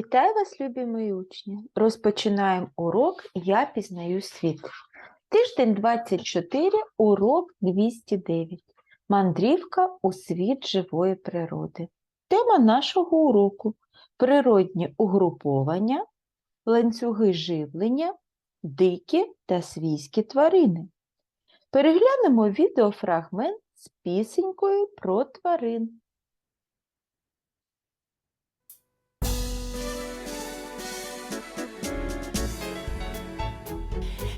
Вітаю вас, любі мої учні! Розпочинаємо урок Я пізнаю світ. Тиждень 24, урок 209. Мандрівка у світ живої природи. Тема нашого уроку природні угруповання, ланцюги живлення, дикі та свійські тварини. Переглянемо відеофрагмент з пісенькою про тварин.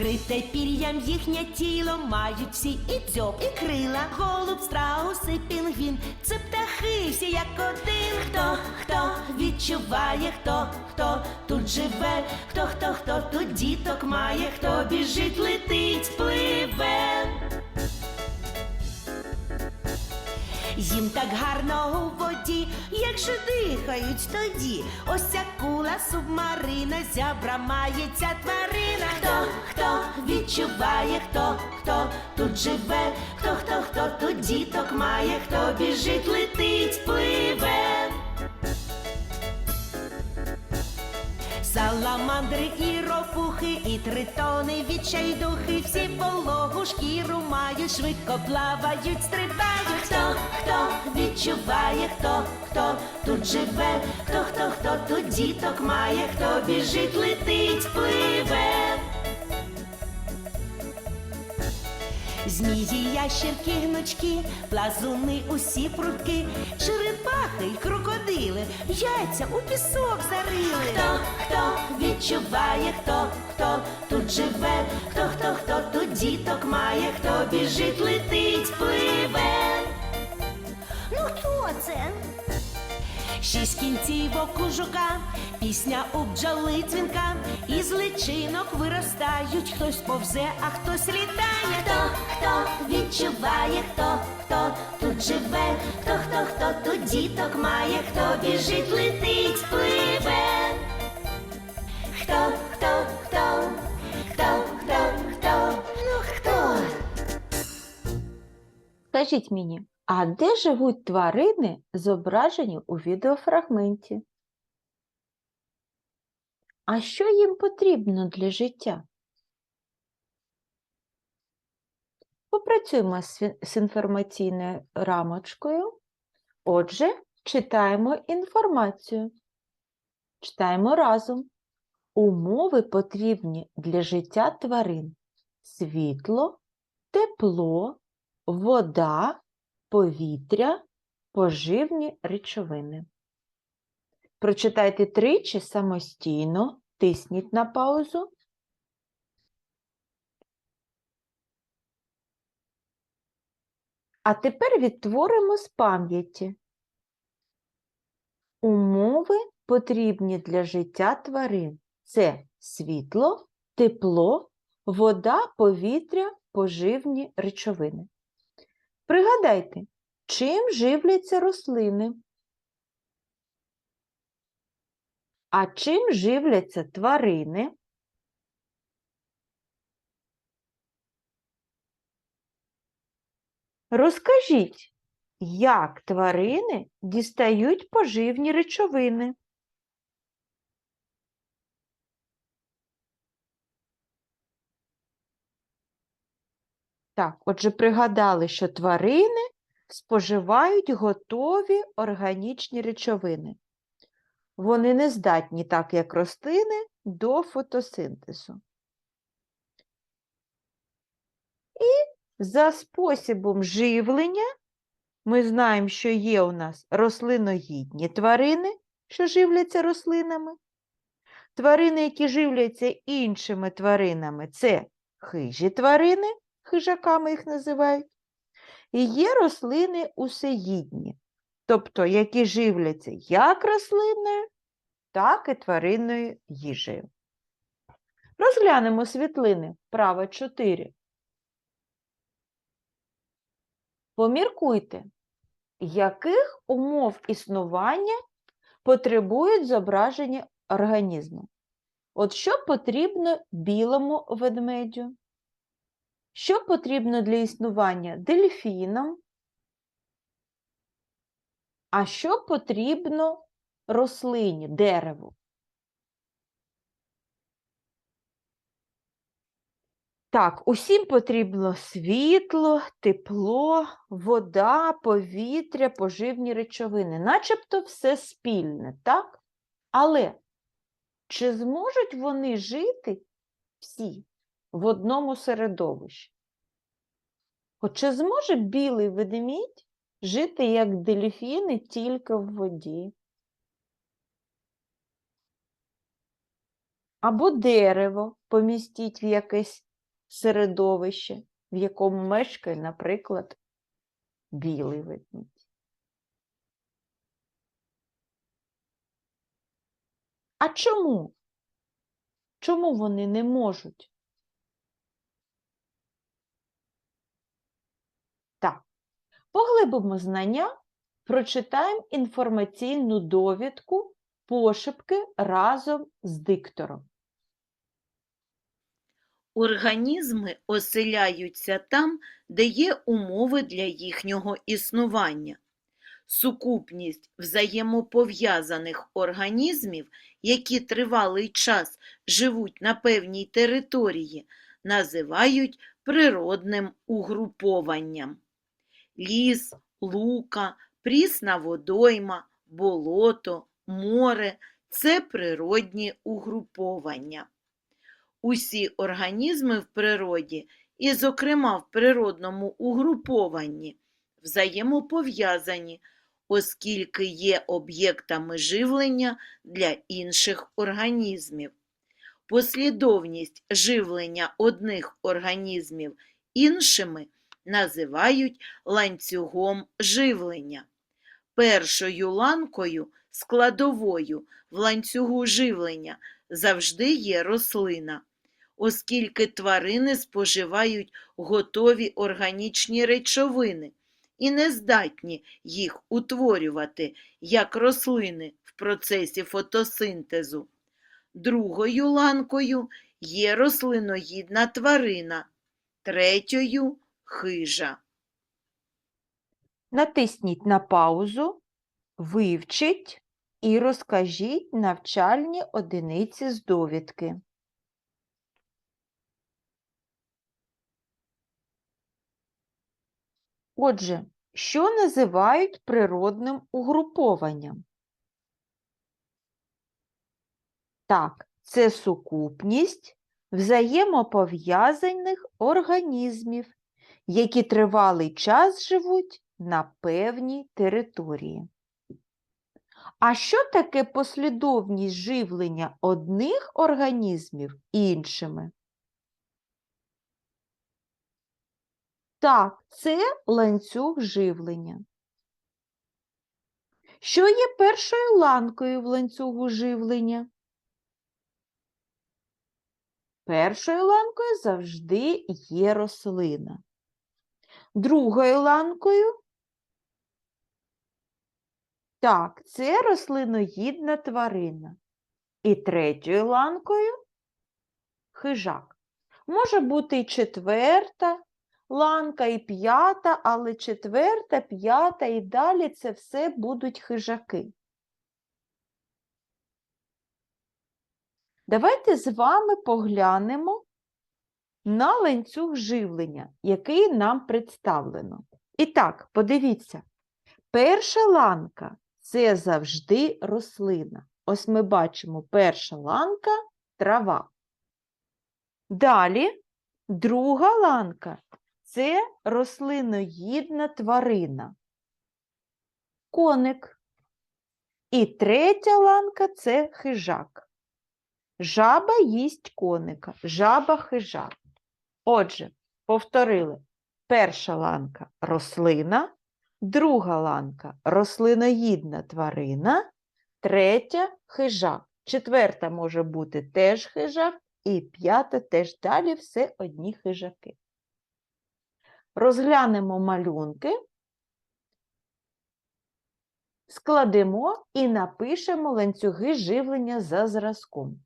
Вкрите пір'ям їхнє тіло мають всі і дзьоб, і крила, голуб, страус і пінгвін. Це птахи всі як один. Хто, хто відчуває, хто, хто тут живе, хто, хто, хто тут діток має, хто біжить, летить, пливе. Їм так гарно у воді, як же дихають тоді. Ось ця кула субмарина, зябра має ця тварина. Хто, хто відчуває, хто, хто тут живе, хто, хто, хто тут діток має, хто біжить, летить, пливе. Саламандри і ропухи, і тритони, відчайдухи, всі пологу шкіру мають, швидко плавають, стрибають. Хто, відчуває, хто, хто тут живе, хто, хто, хто тут діток має, хто біжить, летить, пливе. Змії, ящерки, гнучки, плазуни, усі прутки, черепахи й крокодили, яйця у пісок зарили. Хто, хто відчуває, хто, хто тут живе, хто, хто, хто тут діток має, хто біжить, летить, пливе. Це? Шість кінцівок у жука, пісня у бджоли дзвінка, із личинок виростають, хтось повзе, а хтось літає. Хто, хто відчуває, хто, хто тут живе, хто, хто, хто тут діток має, хто біжить, летить, пливе. Хто, Скажіть мені, а де живуть тварини, зображені у відеофрагменті? А що їм потрібно для життя? Попрацюємо з інформаційною рамочкою. Отже, читаємо інформацію. Читаємо разом. Умови потрібні для життя тварин: світло, тепло, вода, повітря, поживні речовини. Прочитайте тричі самостійно, тисніть на паузу. А тепер відтворимо з пам'яті. Умови потрібні для життя тварин. Це світло, тепло, вода, повітря, поживні речовини. Пригадайте, чим живляться рослини? А чим живляться тварини? Розкажіть, як тварини дістають поживні речовини? Так, отже, пригадали, що тварини споживають готові органічні речовини. Вони не здатні, так як рослини, до фотосинтезу. І за способом живлення ми знаємо, що є у нас рослиноїдні тварини, що живляться рослинами. Тварини, які живляться іншими тваринами, це хижі тварини, хижаками їх називають. І є рослини усеїдні, тобто які живляться як рослинною, так і тваринною їжею. Розглянемо світлини вправо 4. Поміркуйте, яких умов існування потребують зображення організму? От що потрібно білому ведмедю? Що потрібно для існування дельфінам? А що потрібно рослині, дереву? Так, усім потрібно світло, тепло, вода, повітря, поживні речовини, начебто все спільне, так? Але чи зможуть вони жити всі в одному середовищі? Чи зможе білий ведмідь жити як дельфіни тільки в воді? Або дерево помістіть в якесь середовище, в якому мешкає, наприклад, білий ведмідь. А чому? Чому вони не можуть? Так, поглибимо знання, прочитаємо інформаційну довідку пошепки разом з диктором. Організми оселяються там, де є умови для їхнього існування. Сукупність взаємопов'язаних організмів, які тривалий час живуть на певній території, називають природним угрупованням. Ліс, лука, прісна водойма, болото, море це природні угруповання. Усі організми в природі, і, зокрема, в природному угрупованні, взаємопов'язані, оскільки є об'єктами живлення для інших організмів. Послідовність живлення одних організмів іншими називають ланцюгом живлення. Першою ланкою, складовою в ланцюгу живлення завжди є рослина, оскільки тварини споживають готові органічні речовини і не здатні їх утворювати, як рослини в процесі фотосинтезу. Другою ланкою є рослиноїдна тварина, третьою хижа. Натисніть на паузу, вивчіть і розкажіть навчальні одиниці з довідки. Отже, що називають природним угрупованням? Так, це сукупність взаємопов'язаних організмів, які тривалий час живуть на певній території. А що таке послідовність живлення одних організмів іншими? Так, це ланцюг живлення. Що є першою ланкою в ланцюгу живлення? Першою ланкою завжди є рослина. Другою ланкою так, це рослиноїдна тварина. І третьою ланкою хижак. Може бути і четверта ланка, і п'ята, але четверта, п'ята і далі це все будуть хижаки. Давайте з вами поглянемо на ланцюг живлення, який нам представлено. І так, подивіться, перша ланка це завжди рослина. Ось ми бачимо перша ланка трава. Далі друга ланка це рослиноїдна тварина. Коник. І третя ланка це хижак. Жаба їсть коника, жаба хижак. Отже, повторили. Перша ланка рослина, друга ланка рослиноїдна тварина, третя хижак. Четверта може бути теж хижак, і п'ята теж далі все одні хижаки. Розглянемо малюнки Складемо і напишемо ланцюги живлення за зразком.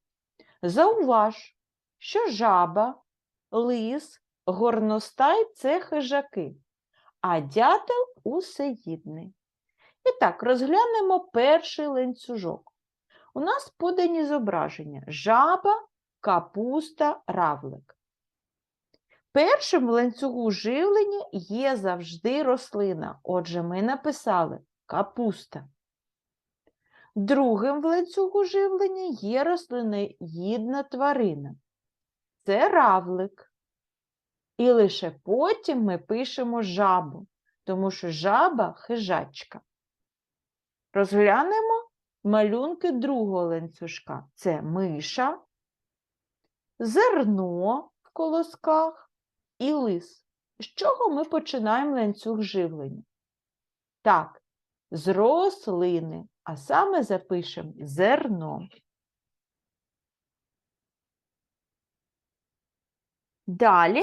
Зауваж, що жаба, лис, горностай це хижаки, а дятел усеїдний. І так, розглянемо перший ланцюжок. У нас подані зображення жаба, капуста, равлик. Першим в ланцюгу живлення є завжди рослина. Отже, ми написали капуста. Другим в ланцюгу живлення є рослиноїдна тварина. Це равлик. І лише потім ми пишемо жабу, тому що жаба хижачка. Розглянемо малюнки другого ланцюжка. Це миша, зерно в колосках і лис. З чого ми починаємо ланцюг живлення? Так, з рослини, а саме запишемо зерно. Далі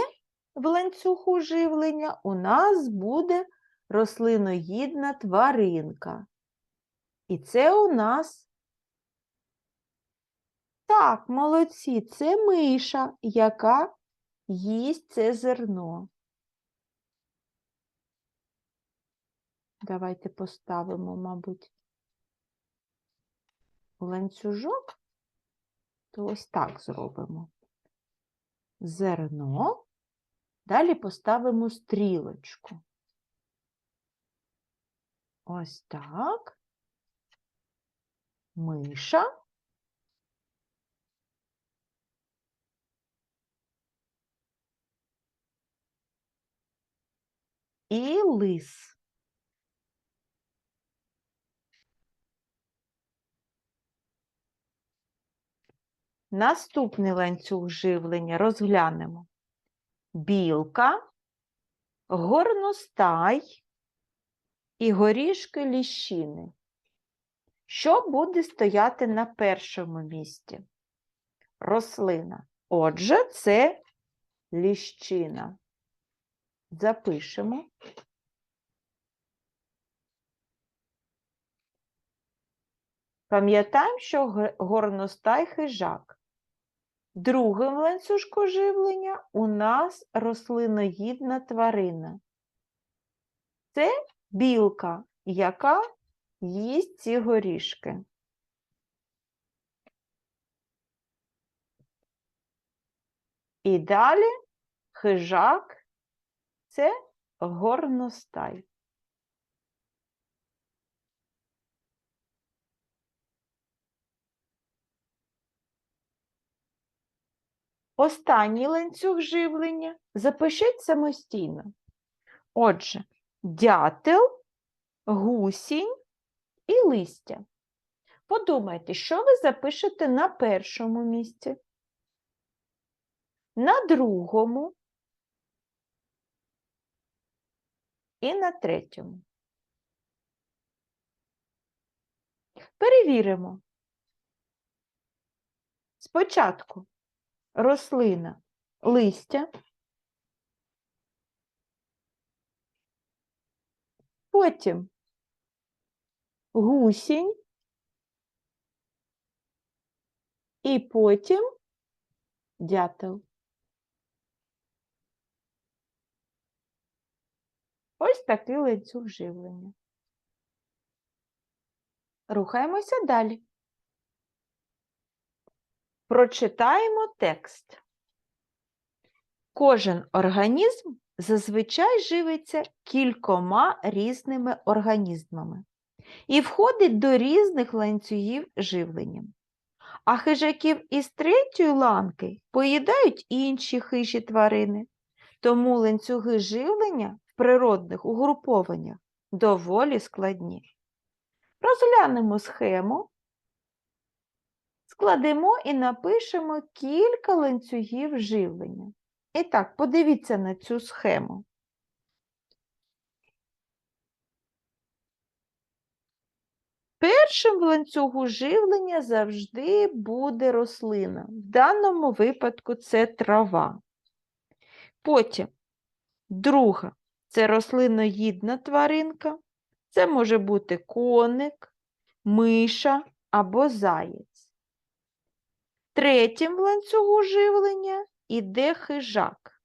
в ланцюгу живлення у нас буде рослиноїдна тваринка. І це у нас так, молодці, це миша, яка їсть це зерно. Давайте поставимо, мабуть, ланцюжок, то ось так зробимо. Зерно, далі поставимо стрілочку. Ось так. Миша. І лис. Наступний ланцюг живлення розглянемо. Білка, горностай і горішки ліщини. Що буде стояти на першому місці? Рослина. Отже, це ліщина. Запишемо. Пам'ятаємо, що горностай хижак. Другим ланцюжку живлення у нас рослиноїдна тварина. Це білка, яка їсть ці горішки. І далі хижак це горностай. Останній ланцюг живлення запишіть самостійно. Отже, дятел, гусінь і листя. Подумайте, що ви запишете на першому місці, на другому і на третьому. Перевіримо. Спочатку рослина листя, потім гусінь, і потім дятел. Ось такий ланцюг живлення. Рухаємося далі. Прочитаємо текст. Кожен організм зазвичай живиться кількома різними організмами і входить до різних ланцюгів живлення. А хижаків із третьої ланки поїдають інші хижі тварини, тому ланцюги живлення в природних угрупованнях доволі складні. Розглянемо схему, складемо і напишемо кілька ланцюгів живлення. І так, подивіться на цю схему. Першим в ланцюгу живлення завжди буде рослина. В даному випадку це трава. Потім друга це рослиноїдна тваринка, Це може бути коник, миша або заєць. Третім в ланцюгу живлення іде хижак.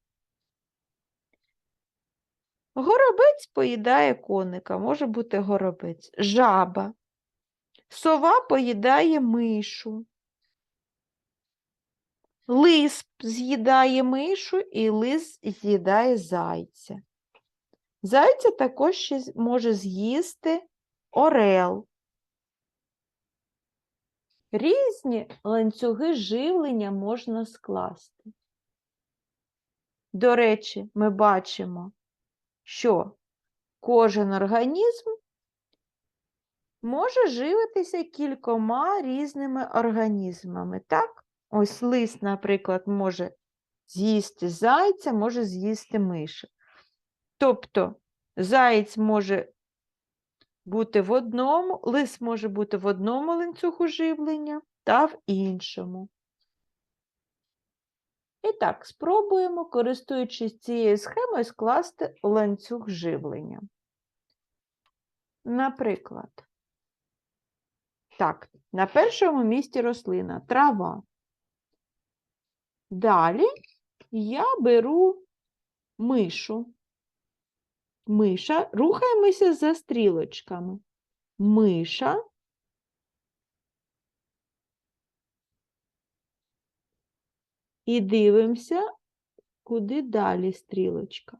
Горобець поїдає коника, може бути горобець, жаба. Сова поїдає мишу. Лис з'їдає мишу і лис з'їдає зайця. Зайця також може з'їсти орел. Різні ланцюги живлення можна скласти. До речі, ми бачимо, що кожен організм може живитися кількома різними організмами. Так? Ось лис, наприклад, може з'їсти зайця, може з'їсти миша. Тобто заєць може бути в одному, лис може бути в одному ланцюгу живлення та в іншому. І так, спробуємо, користуючись цією схемою, скласти ланцюг живлення. Наприклад, так, на першому місці рослина трава. Далі я беру мишу. Миша, рухаємося за стрілочками. Миша. І дивимося, куди далі стрілочка.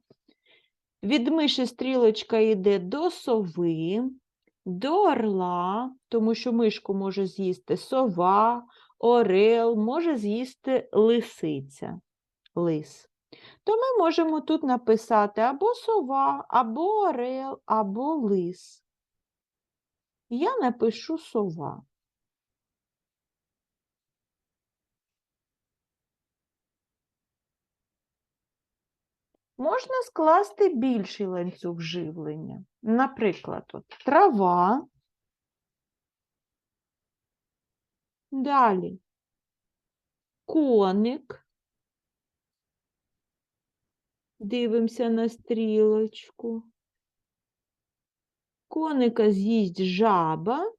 Від миші стрілочка йде до сови, до орла, тому що мишку може з'їсти сова, орел, може з'їсти лисиця, лис. То ми можемо тут написати або сова, або орел, або лис. Я напишу сова. Можна скласти більший ланцюг живлення. Наприклад, от, трава. Далі коник. Дивимося на стрілочку. Коника з'їсть жаба,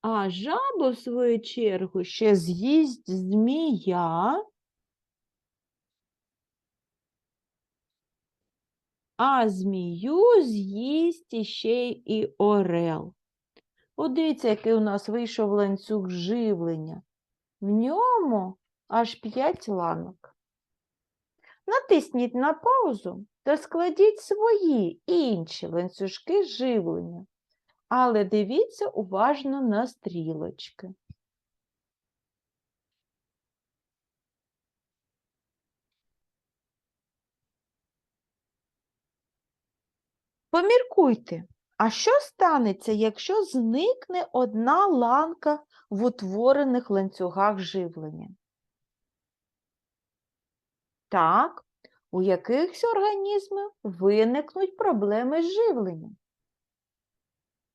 а жабу, в свою чергу, ще з'їсть змія, а змію з'їсть іще і орел. От дивіться, який у нас вийшов ланцюг живлення. В ньому аж 5 ланок. Натисніть на паузу та складіть свої інші ланцюжки живлення. Але дивіться уважно на стрілочки. Поміркуйте, а що станеться, якщо зникне одна ланка в утворених ланцюгах живлення? Так, у якихось організмів виникнуть проблеми з живленням.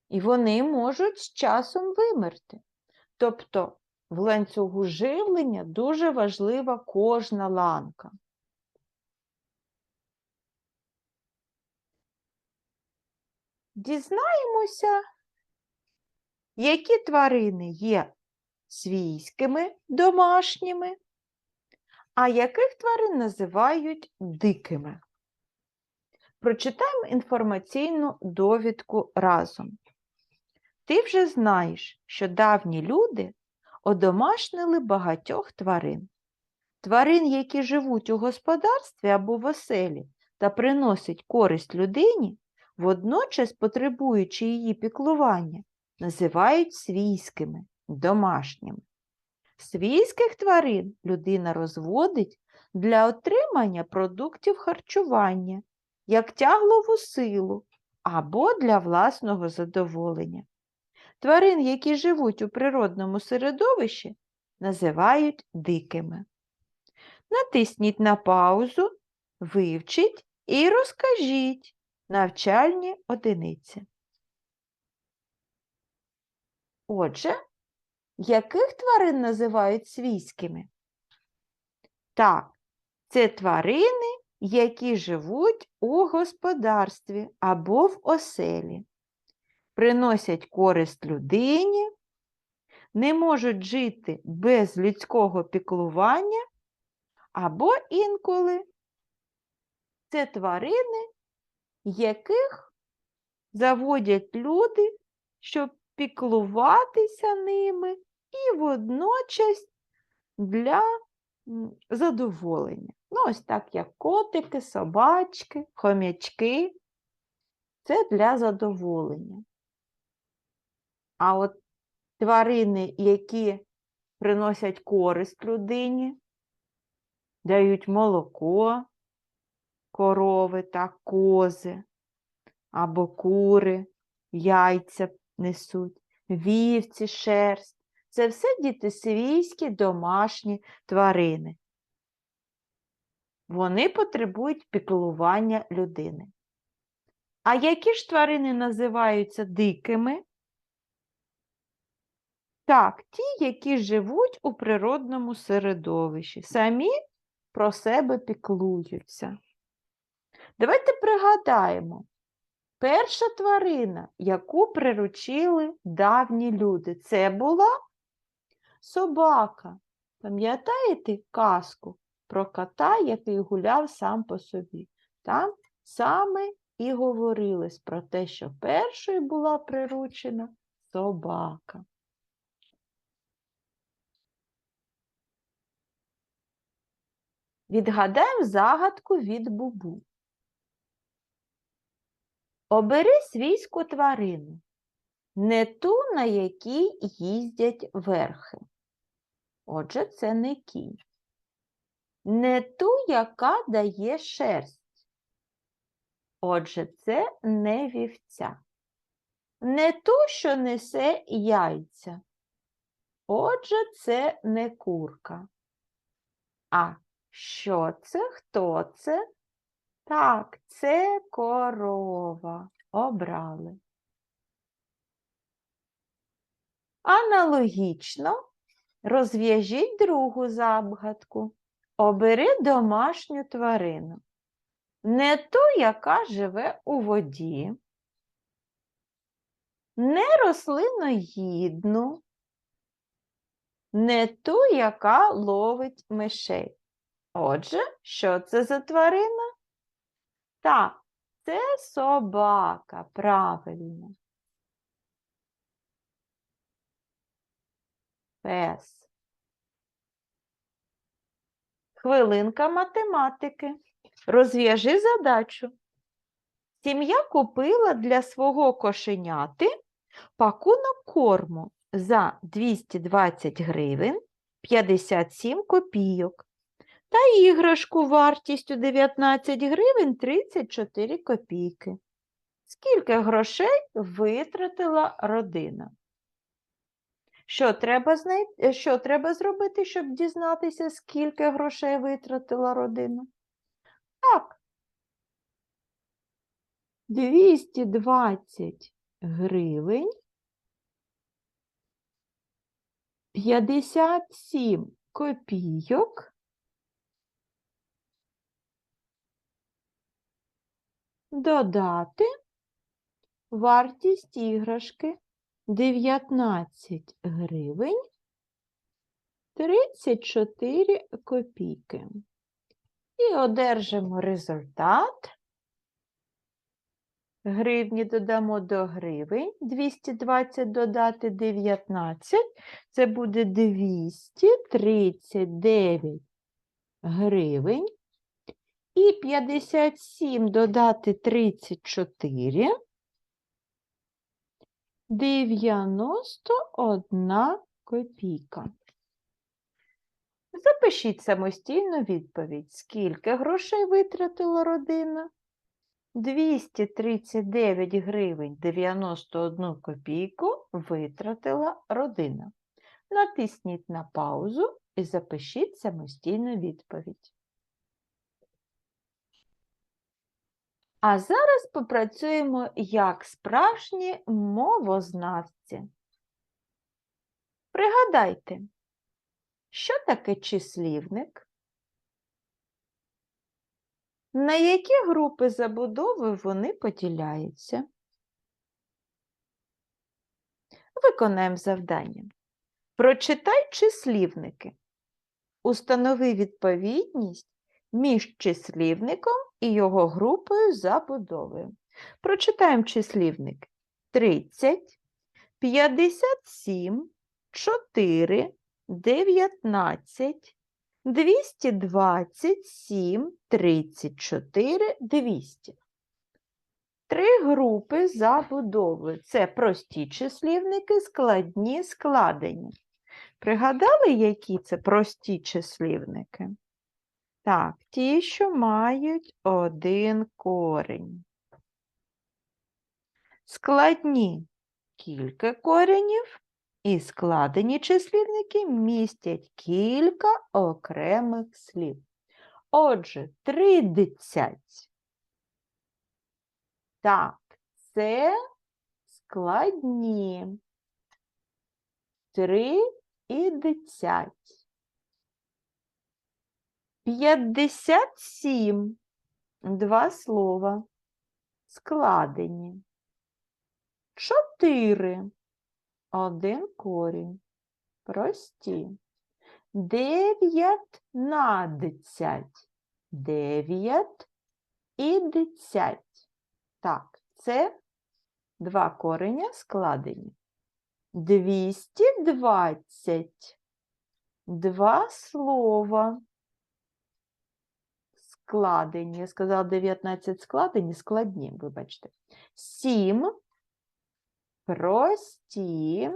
І вони можуть з часом вимерти. Тобто в ланцюгу живлення дуже важлива кожна ланка. Дізнаємося, які тварини є свійськими домашніми, а яких тварин називають дикими. Прочитаємо інформаційну довідку разом. Ти вже знаєш, що давні люди одомашнили багатьох тварин. Тварин, які живуть у господарстві або в оселі та приносять користь людині, водночас потребуючи її піклування, називають свійськими, домашніми. Свійських тварин людина розводить для отримання продуктів харчування, як тяглову силу або для власного задоволення. Тварин, які живуть у природному середовищі, називають дикими. Натисніть на паузу, вивчіть і розкажіть навчальні одиниці. Отже, яких тварин називають свійськими? Так, це тварини, які живуть у господарстві або в оселі, приносять користь людині, не можуть жити без людського піклування, або інколи це тварини, яких заводять люди, щоб піклуватися ними і водночас для задоволення. Ну, ось так, як котики, собачки, хомячки. Це для задоволення. А от тварини, які приносять користь людині, дають молоко, корови та кози, або кури, яйця несуть, вівці, шерсть. Це все діти свійські домашні тварини. Вони потребують піклування людини. А які ж тварини називаються дикими? Так, ті, які живуть у природному середовищі, самі про себе піклуються. Давайте пригадаємо, перша тварина, яку приручили давні люди, це була собака. Пам'ятаєте казку про кота, який гуляв сам по собі? Там саме і говорилось про те, що першою була приручена собака. Відгадаємо загадку від бубу. Обери свійську тварину, не ту, на якій їздять верхи. Отже, це не кінь. Не ту, яка дає шерсть. Отже, це не вівця. Не ту, що несе яйця. Отже, це не курка. А що це? Хто це? Так, це корова. Обрали. Аналогічно розв'яжіть другу загадку. Обери домашню тварину. Не ту, яка живе у воді, не рослиноїдну, не ту, яка ловить мишей. Отже, що це за тварина? Так, це собака, правильно. Пес. Хвилинка математики. Розв'яжи задачу. Сім'я купила для свого кошеняти пакунок корму за 220 гривень 57 копійок та іграшку вартістю 19 гривень 34 копійки. Скільки грошей витратила родина? Що треба, знай... е, що треба зробити, щоб дізнатися, скільки грошей витратила родина? Так. 220 гривень 57 копійок додати вартість іграшки 19 гривень 34 копійки. І одержимо результат. Гривні додамо до гривень, 220 додати 19, це буде 239 гривень. І 57 додати 34, 91 копійка. Запишіть самостійно відповідь, скільки грошей витратила родина. 239 гривень 91 копійку витратила родина. Натисніть на паузу і запишіть самостійну відповідь. А зараз попрацюємо як справжні мовознавці. Пригадайте, що таке числівник? На які групи забудови вони поділяються? Виконаємо завдання. Прочитай числівники. Установи відповідність між числівником і його групою забудови. Прочитаємо числівник 30, 57, 4, 19, 227, 34, 200. Три групи забудови. Це прості числівники, складні, складені. Пригадали, які це прості числівники? Так, ті, що мають один корінь. Складні кілька коренів, і складені числівники містять кілька окремих слів. Отже, тридцять. Так, це складні. Три і десять. П'ятдесят сім. Два слова. Складені. Чотири. Один корінь. Прості. Дев'ятнадцять. Дев'ять і десять. Так, це два кореня складені. Двісті двадцять. Два слова. Складені. Я сказала 19 складені, складні, вибачте. Сім. Прості.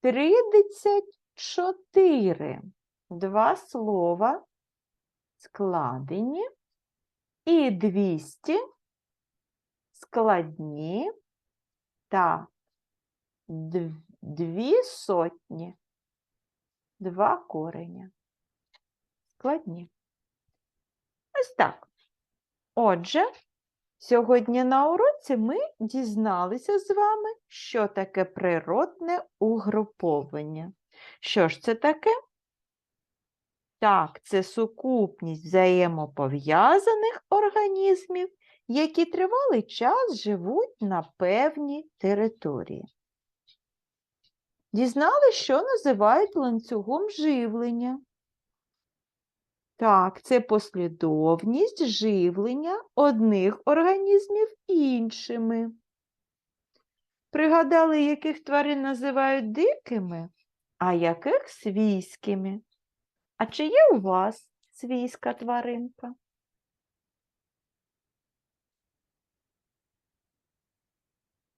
Тридцять чотири. Два слова. Складені. І двісті. Складні. та дві сотні. Два кореня. Складні. Ось так. Отже, сьогодні на уроці ми дізналися з вами, що таке природне угруповання. Що ж це таке? Так, це сукупність взаємопов'язаних організмів, які тривалий час живуть на певній території. Дізнали, що називають ланцюгом живлення. Так, це послідовність живлення одних організмів іншими. Пригадали, яких тварин називають дикими, а яких свійськими. А чи є у вас свійська тваринка?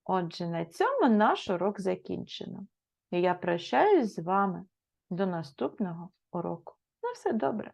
Отже, на цьому наш урок закінчено. І я прощаюсь з вами до наступного уроку. На все добре!